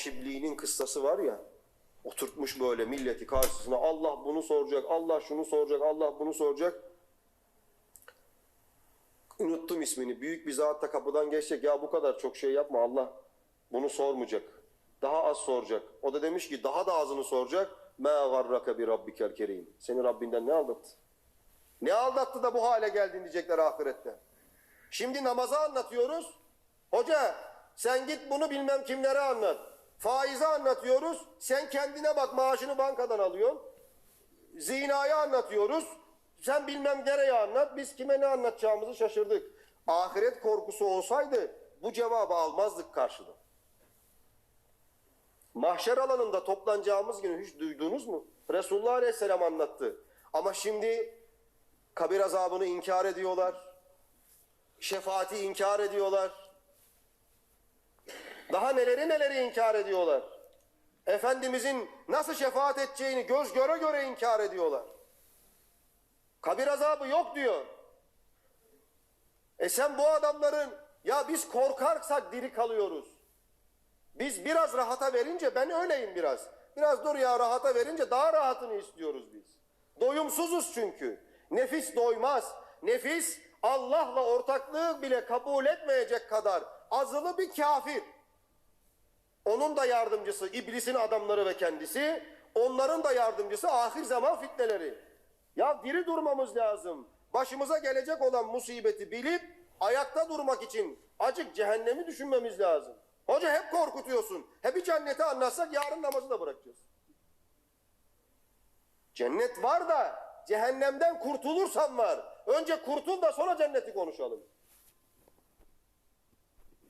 Şibli'nin kıssası var ya. Oturtmuş böyle milleti karşısına. Allah bunu soracak, Allah şunu soracak, Allah bunu soracak. Unuttum ismini. Büyük bir zat da kapıdan geçecek. Ya bu kadar çok şey yapma Allah. Bunu sormayacak. Daha az soracak. O da demiş ki daha da azını soracak. مَا غَرَّكَ بِرَبِّكَ الْكَرِيمِ Seni Rabbinden ne aldattı? Ne aldattı da bu hale geldin diyecekler ahirette. Şimdi namazı anlatıyoruz. Hoca sen git bunu bilmem kimlere anlat. Faizi anlatıyoruz. Sen kendine bak maaşını bankadan alıyorsun. Zinayı anlatıyoruz. Sen bilmem nereye anlat. Biz kime ne anlatacağımızı şaşırdık. Ahiret korkusu olsaydı bu cevabı almazdık karşıda. Mahşer alanında toplanacağımız günü hiç duydunuz mu? Resulullah Aleyhisselam anlattı. Ama şimdi kabir azabını inkar ediyorlar. Şefaati inkar ediyorlar. Daha neleri neleri inkar ediyorlar. Efendimizin nasıl şefaat edeceğini göz göre göre inkar ediyorlar. Kabir azabı yok diyor. E sen bu adamların ya biz korkarsak diri kalıyoruz. Biz biraz rahata verince ben öyleyim biraz. Biraz dur ya rahata verince daha rahatını istiyoruz biz. Doyumsuzuz çünkü. Nefis doymaz. Nefis Allah'la ortaklığı bile kabul etmeyecek kadar azılı bir kafir. Onun da yardımcısı iblisin adamları ve kendisi. Onların da yardımcısı ahir zaman fitneleri. Ya diri durmamız lazım. Başımıza gelecek olan musibeti bilip ayakta durmak için acık cehennemi düşünmemiz lazım. Hoca hep korkutuyorsun. Hep cenneti anlatsak yarın namazı da bırakacağız. Cennet var da cehennemden kurtulursan var. Önce kurtul da sonra cenneti konuşalım.